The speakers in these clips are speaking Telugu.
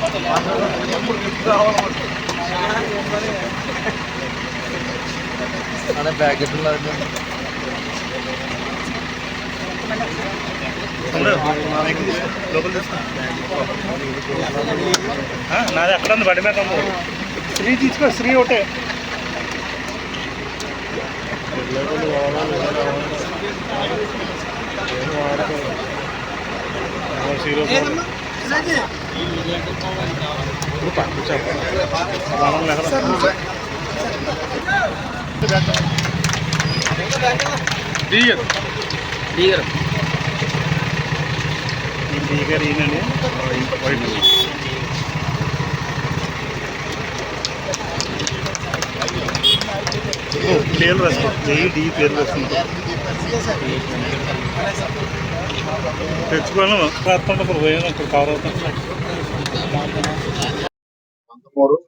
వస్తుందా ఓ అబ్బాయి తీయబడి పంపించు అదే ప్యాకెట్ నాది అక్కడ ఉంది బండి మీద ఉంది శ్రీ తీసుకో శ్రీ ఒకటే దిగదు లీగర్ ఈ దిగర్ ఈయనండి వైట్ పేర్లు రాసుకో. ఏ పేర్లు తెచ్చుకోను రాస్తుంటే పోయాను. అక్కడ కవర్ అవుతాను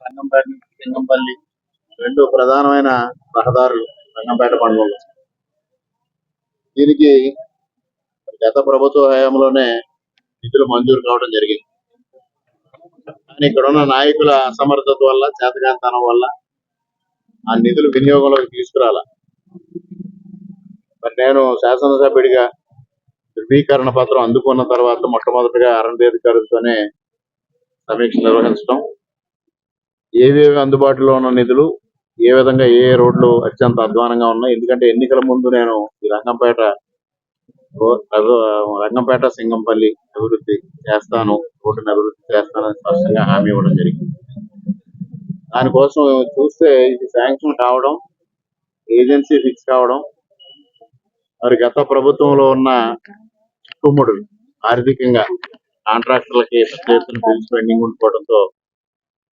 రంగంపేట లింగంపల్లి రెండు ప్రధానమైన రహదారులు రంగంపేట పండుగ దీనికి గత ప్రభుత్వ హయాంలోనే నిధులు మంజూరు కావడం జరిగింది. కానీ ఇక్కడ ఉన్న నాయకుల అసమర్థత వల్ల చేతకాంతనం వల్ల ఆ నిధులు వినియోగంలోకి తీసుకురాల. మరి నేను శాసనసభ్యుడిగా స్వీకరణ పత్రం అందుకున్న తర్వాత మొట్టమొదటిగా అరణ్య అధికారులతోనే సమీక్ష నిర్వహించడం ఏవేవి అందుబాటులో ఉన్న నిధులు ఏ విధంగా ఏ ఏ రోడ్లు అత్యంత అధ్వానంగా ఉన్నాయి. ఎందుకంటే ఎన్నికల ముందు నేను ఈ రంగంపేట రంగంపేట సింగంపల్లి అభివృద్ధి చేస్తాను రోడ్డుని అభివృద్ధి చేస్తానని స్పష్టంగా హామీ ఇవ్వడం జరిగింది. దానికోసం చూస్తే ఇది శాంక్షన్ కావడం ఏజెన్సీ ఫిక్స్ కావడం మరి గత ప్రభుత్వంలో ఉన్న కుమ్ముడు ఆర్థికంగా కాంట్రాక్టర్లకి పెద్ద ఎత్తున బిల్స్ పెండింగ్ ఉండిపోవడంతో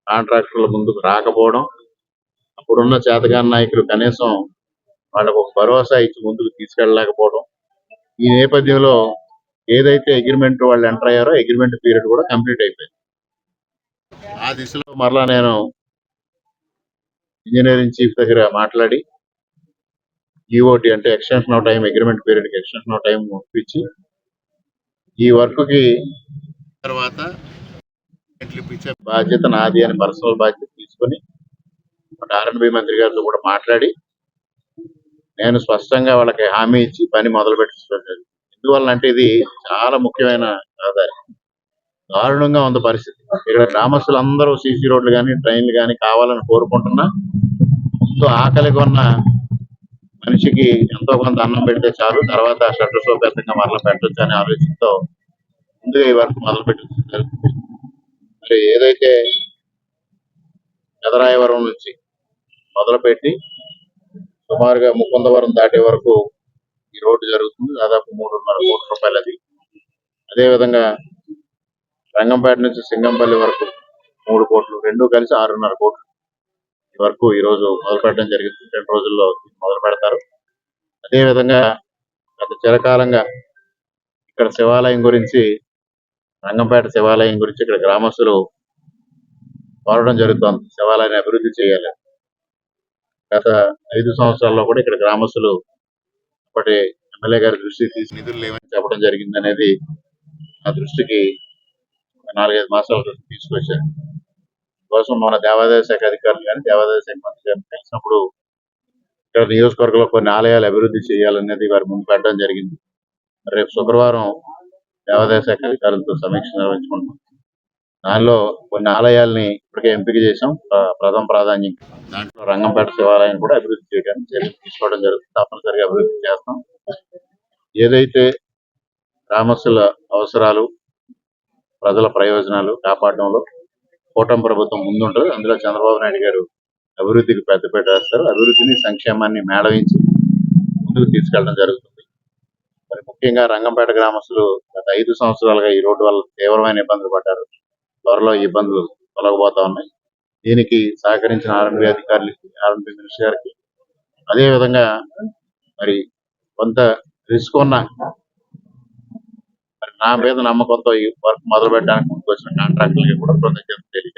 కాంట్రాక్టర్ల ముందుకు రాకపోవడం అప్పుడున్న చేతగాని నాయకులు కనీసం వాళ్ళకు ఒక భరోసా ఇచ్చి ముందుకు తీసుకెళ్ళలేకపోవడం. ఈ నేపథ్యంలో ఏదైతే అగ్రిమెంట్ వాళ్ళు ఎంటర్ అయ్యారో అగ్రిమెంట్ పీరియడ్ కూడా కంప్లీట్ అయిపోయింది. ఆ దిశలో మరలా నేను ఇంజనీరింగ్ చీఫ్ దగ్గర మాట్లాడి ఈఓటి అంటే ఎక్స్టెన్షన్ ఆఫ్ టైం అగ్రిమెంట్ పీరియడ్కి ఎక్స్టెన్షన్ ఆఫ్ టైం ఇప్పించి ఈ వర్క్కి తర్వాత ఇప్పించే? బాధ్యత నాది అని పర్సనల్ బాధ్యత తీసుకొని ఆర్ఎన్బి మంత్రి గారితో కూడా మాట్లాడి నేను స్పష్టంగా వాళ్ళకి హామీ ఇచ్చి పని మొదలు పెట్టించడం ఎందువల్ల అంటే ఇది చాలా ముఖ్యమైన రహదారి. దారుణంగా ఉంది పరిస్థితి. ఇక్కడ గ్రామస్తులు అందరూ సీసీ రోడ్లు కానీ ట్రైన్లు కానీ కావాలని కోరుకుంటున్నా. ఆకలి కొన్న మనిషికి ఎంతో కొంత అన్నం పెడితే చాలు తర్వాత షట్టర్ సోపేతంగా మరల పెట్టొచ్చు అనే ఆలోచనతో ముందుగా ఈ వర్క్ మొదలు పెట్టింది జరుగుతుంది మరి ఏదైతే ఎదరాయవరం నుంచి మొదలుపెట్టి సుమారుగా ముకుందవరం దాటే వరకు ఈ రోడ్డు జరుగుతుంది. దాదాపు మూడున్నర కోట్ల రూపాయలు అది. అదే విధంగా రంగంపేట నుంచి సింగంపల్లి వరకు మూడు కోట్లు రెండు కలిసి ఆరున్నర కోట్లు. వరకు ఈ రోజు మొదలు పెట్టడం జరిగింది. రెండు రోజుల్లో మొదలు పెడతారు. అదే విధంగా గత చిరకాలంగా ఇక్కడ శివాలయం గురించి రంగంపేట శివాలయం గురించి ఇక్కడ గ్రామస్తులు కోరడం జరుగుతోంది. శివాలయాన్ని అభివృద్ధి చేయాలి. గత ఐదు సంవత్సరాల్లో కూడా ఇక్కడ గ్రామస్తులు అప్పటి ఎమ్మెల్యే గారి దృష్టికి తీసి నిధులు లేవని చెప్పడం జరిగింది అనేది ఆ దృష్టికి నాలుగైదు మాసాల దృష్టి తీసుకొచ్చారు. కోసం మన దేవాదాయ శాఖ అధికారులు కానీ దేవాదాయ శాఖ మంత్రి గారిని కలిసినప్పుడు ఇక్కడ నియోజకవర్గంలో కొన్ని ఆలయాలు అభివృద్ధి చేయాలనేది వారి ముందు పెట్టడం జరిగింది. రేపు శుక్రవారం దేవాదాయ శాఖ అధికారులతో సమీక్ష నిర్వహించుకుంటాం. దానిలో కొన్ని ఆలయాల్ని ఇప్పటికే ఎంపిక చేశాం. ప్రథమ ప్రాధాన్యం దాంట్లో రంగంపేట శివాలయం కూడా అభివృద్ధి చేయడానికి చర్యలు తీసుకోవడం జరుగుతుంది. తప్పనిసరిగా అభివృద్ధి చేస్తాం. ఏదైతే గ్రామస్తుల అవసరాలు ప్రజల ప్రయోజనాలు కాపాడడంలో కూటమి ప్రభుత్వం ముందుంటుంది. అందులో చంద్రబాబు నాయుడు గారు అభివృద్ధికి పెద్దపీట వేస్తారు. అభివృద్ధిని సంక్షేమాన్ని మేళవించి ముందుకు తీసుకెళ్ళడం జరుగుతుంది. మరి ముఖ్యంగా రంగంపేట గ్రామస్తులు గత ఐదు సంవత్సరాలుగా ఈ రోడ్డు వల్ల తీవ్రమైన ఇబ్బందులు పడ్డారు. త్వరలో ఈ ఇబ్బందులు తొలగబోతా ఉన్నాయి. దీనికి సహకరించిన ఆర్ఎంపీ అధికారులకి ఆర్ఎంపీ మినిస్టర్ గారికి అదే విధంగా మరి కొంత రిస్క్ ఉన్న నా మీద నమ్మకంతో ఈ వర్క్ మొదలు పెట్టడానికి ముందుకు వచ్చిన కాంట్రాక్టులకి కూడా కృతజ్ఞతలు తెలియజేస్తాను